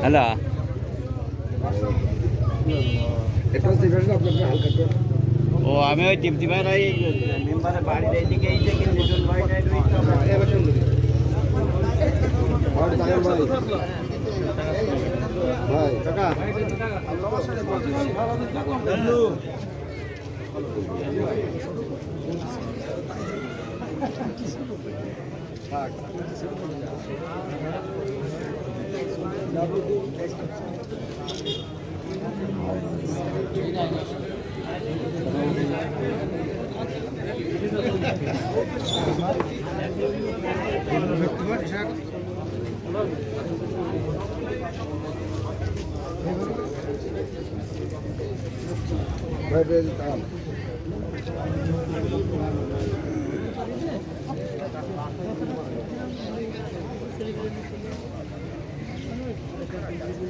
Hello ও আমি ওই দীপ্তি ভাই মেম্বারের বাড়ির এইদিকে এই যে লিটন ভাই ভাই কাকা ভাই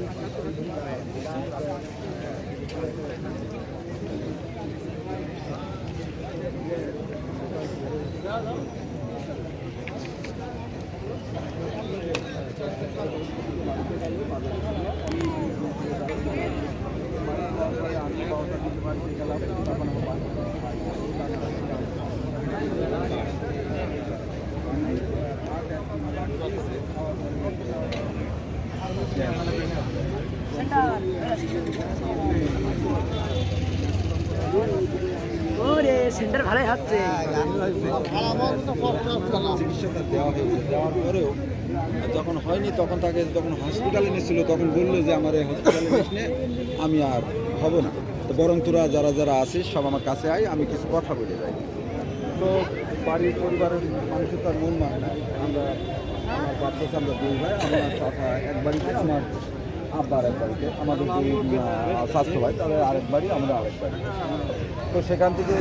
বেশ দাম পরেও যখন হয়নি, তখন তাকে যখন হসপিটালে নিয়েছিল, তখন বলল যে, আমার এই হসপিটালে নিস আমি আর হব না। তো বরং তোরা যারা যারা আছিস, সব আমার কাছে আয়, আমি কিছু কথা বলে যাই। তো বাড়ির পরিবারের মানুষের তার মন মানে আমরা, আমার বাচ্চা আমরা দুই ভাই, আমার চাচা এক বাড়িতে আমার আব্বা আরেক বাড়িতে আমাদের আহ, স্বাস্থ্য ভাই তাদের আরেক বাড়ি আমরা আরেক বাড়ি। তো সেখান থেকে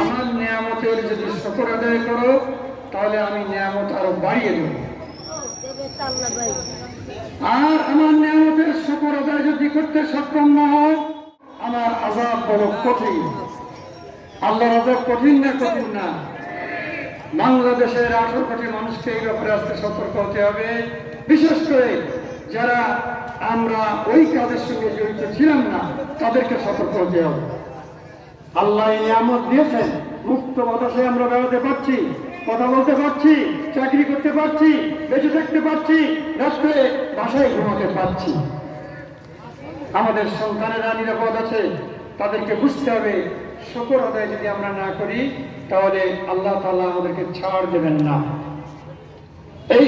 আমার নিয়ামতের যদি শকর আদায় করো, তাহলে আমি নিয়ামত আরও বাড়িয়ে দেব। আর আমার নিয়ামতের শকর আদায় যদি করতে সক্ষম না হয় আমার আজাব বড় কঠিন। আল্লাহর আজাব কঠিন না কঠিন না। বাংলাদেশের আঠারো কোটি মানুষকে এই ব্যাপারে আসতে সতর্ক হতে হবে। বিশেষ করে যারা আমরা ওই কাজের সঙ্গে জড়িত ছিলাম না, তাদেরকে সতর্ক হতে হবে। আল্লাহ নিয়ামত দিয়েছেন। মুক্ত বাতাসে আমরা বেড়াতে পারছি, কথা বলতে পারছি, চাকরি করতে পারছি, বেঁচে থাকতে পারছি রাত্রে বাসায় ঘুমাতে পারছি। আমাদের সন্তানেরা নিরাপদ আছে। তাদেরকে বুঝতে হবে, শকর আদায় যদি আমরা না করি, তাহলে আল্লাহ তালা আমাদেরকে ছাড় দেবেন না। এই